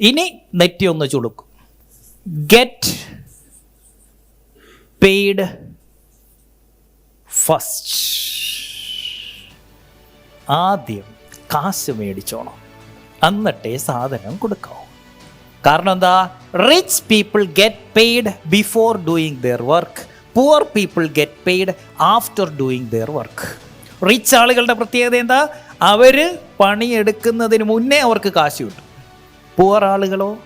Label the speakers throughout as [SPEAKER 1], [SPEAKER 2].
[SPEAKER 1] ഇനി നെറ്റി ഒന്ന് ചുളുക്കും. ഗെറ്റ് പെയ്ഡ് ഫസ്റ്റ് ആദ്യം കാശ് മേടിച്ചോണം. എന്നിട്ടേ സാധനം കൊടുക്കാവൂ. കാരണം എന്താ? Rich people get paid before doing their work poor people get paid after doing their work rich ആളുകളുടെ പ്രത്യേകത എന്താ? അവർ പണിയെടുക്കുന്നതിന് മുന്നേ അവർക്ക് കാശ് കിട്ടും. പുവർ ആളുകളോ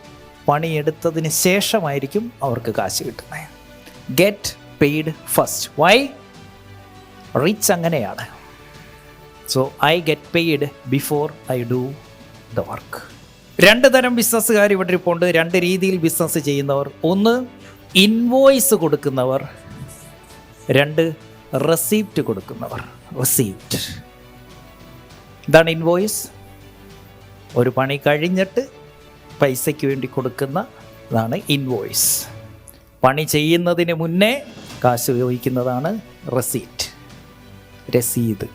[SPEAKER 1] പണിയെടുത്തതിന് ശേഷമായിരിക്കും അവർക്ക് കാശ് കിട്ടുന്നത്. Get paid first why rich അങ്ങനെയാണ്. So I get paid before I do the work രണ്ട് തരം ബിസിനസ്സുകാർ ഇവിടെ ഇരിപ്പുണ്ട്. രണ്ട് രീതിയിൽ ബിസിനസ് ചെയ്യുന്നവർ. ഒന്ന് ഇൻവോയ്സ് കൊടുക്കുന്നവർ. രണ്ട് റെസീപ്റ്റ് കൊടുക്കുന്നവർ. റെസീപ്റ്റ് ഇതാണ് ഇൻവോയ്സ് ഒരു പണി കഴിഞ്ഞിട്ട് പൈസയ്ക്ക് വേണ്ടി കൊടുക്കുന്ന ഇതാണ് ഇൻവോയ്സ് പണി ചെയ്യുന്നതിന് മുന്നേ കാശ് ഉപയോഗിക്കുന്നതാണ് റെസീറ്റ് രസീത്.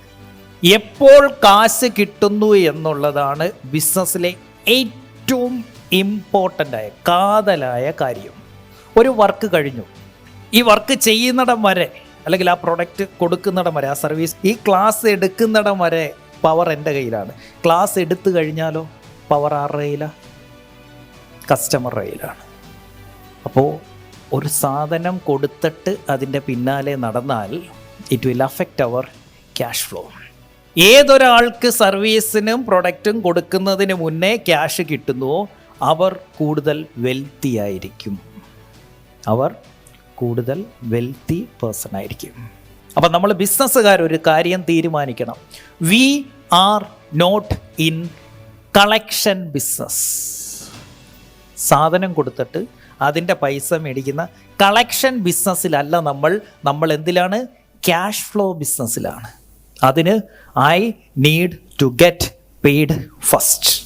[SPEAKER 1] എപ്പോൾ കാശ് കിട്ടുന്നു എന്നുള്ളതാണ് ബിസിനസ്സിലെ ഏറ്റവും ഇമ്പോർട്ടന്റ് ആയ കാതലായ കാര്യം. ഒരു വർക്ക് കഴിഞ്ഞു. ഈ വർക്ക് ചെയ്യുന്നിടം വരെ അല്ലെങ്കിൽ ആ പ്രൊഡക്റ്റ് കൊടുക്കുന്നിടം വരെ ആ സർവീസ് ഈ ക്ലാസ് എടുക്കുന്നിടം വരെ പവർ എന്റെ കയ്യിലാണ്. ക്ലാസ് എടുത്തു കഴിഞ്ഞാലോ? പവർ ആരുടെ കയ്യിലാണ് കസ്റ്റമറുടെ കയ്യിലാണ് അപ്പോൾ ഒരു സാധനം കൊടുത്തിട്ട് അതിന്റെ പിന്നാലെ നടന്നാൽ it will affect our cash flow ഏതൊരാൾക്ക് സർവീസിനും പ്രൊഡക്റ്റും കൊടുക്കുന്നതിന് മുന്നേ ക്യാഷ് കിട്ടുന്നുവോ അവർ കൂടുതൽ വെൽത്തി ആയിരിക്കും. അവർ കൂടുതൽ വെൽത്തി പേഴ്സൺ ആയിരിക്കും. അപ്പം നമ്മൾ ബിസിനസ്സുകാർ ഒരു കാര്യം തീരുമാനിക്കണം. We are not in collection business സാധനം കൊടുത്തിട്ട് അതിന്റെ പൈസ മേടിക്കുന്ന കളക്ഷൻ ബിസിനസ്സിലല്ല നമ്മൾ. നമ്മൾ എന്തിലാണ്? ക്യാഷ് ഫ്ലോ ബിസിനസ്സിലാണ് അതിന് I need to get paid first